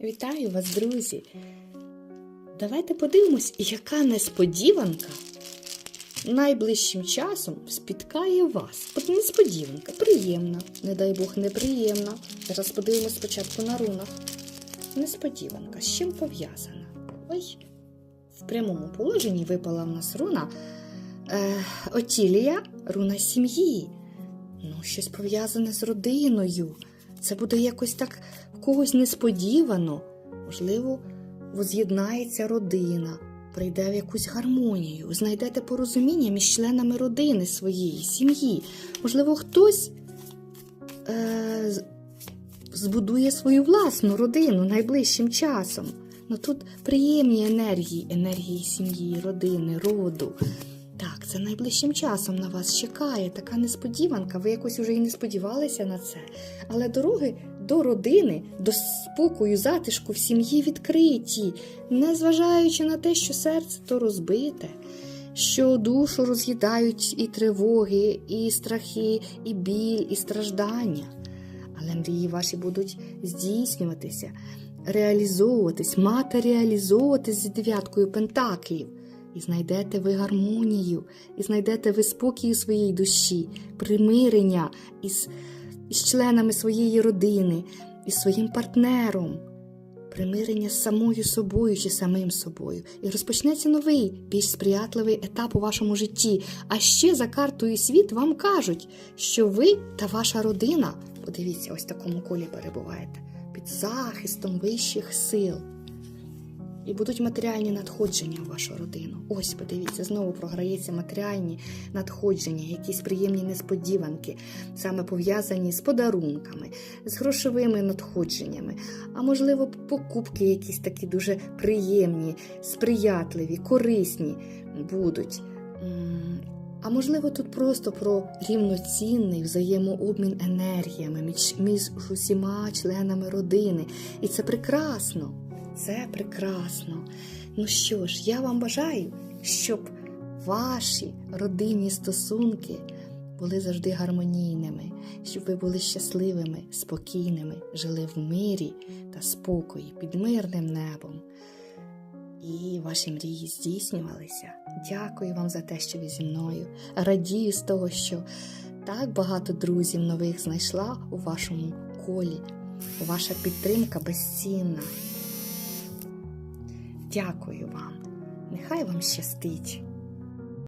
Вітаю вас, друзі! Давайте подивимось, яка несподіванка найближчим часом спіткає вас. От несподіванка, приємна, не дай Бог, неприємна. Зараз подивимось спочатку на рунах. Несподіванка, з чим пов'язана? Ой, в прямому положенні випала в нас руна е, Отілія, руна сім'ї. Ну, щось пов'язане з родиною. Це буде якось так в когось несподівано. Можливо, воз'єднається родина, прийде в якусь гармонію, знайдете порозуміння між членами родини своєї, сім'ї. Можливо, хтось е, збудує свою власну родину найближчим часом. Ну тут приємні енергії, енергії сім'ї, родини, роду. Це найближчим часом на вас чекає така несподіванка. Ви якось уже і не сподівалися на це. Але дороги до родини, до спокою, затишку в сім'ї відкриті, незважаючи на те, що серце то розбите, що душу роз'їдають і тривоги, і страхи, і біль, і страждання. Але мрії ваші будуть здійснюватися, реалізовуватись, матеріалізовуватись з дев'яткою пентаклів. І знайдете ви гармонію, і знайдете ви спокій у своїй душі, примирення із, із членами своєї родини, із своїм партнером, примирення з самою собою чи самим собою. І розпочнеться новий, більш сприятливий етап у вашому житті. А ще за картою світ вам кажуть, що ви та ваша родина, подивіться, ось в такому колі перебуваєте, під захистом вищих сил. І будуть матеріальні надходження в вашу родину. Ось, подивіться, знову програється матеріальні надходження, якісь приємні несподіванки, саме пов'язані з подарунками, з грошовими надходженнями, а можливо, покупки якісь такі дуже приємні, сприятливі, корисні будуть. А можливо, тут просто про рівноцінний взаємообмін енергіями між, між усіма членами родини. І це прекрасно. Це прекрасно. Ну що ж, я вам бажаю, щоб ваші родинні стосунки були завжди гармонійними, щоб ви були щасливими, спокійними, жили в мирі та спокої під мирним небом. І ваші мрії здійснювалися. Дякую вам за те, що ви зі мною. Радію з того, що так багато друзів нових знайшла у вашому колі. Ваша підтримка безцінна. Дякую вам. Нехай вам щастить.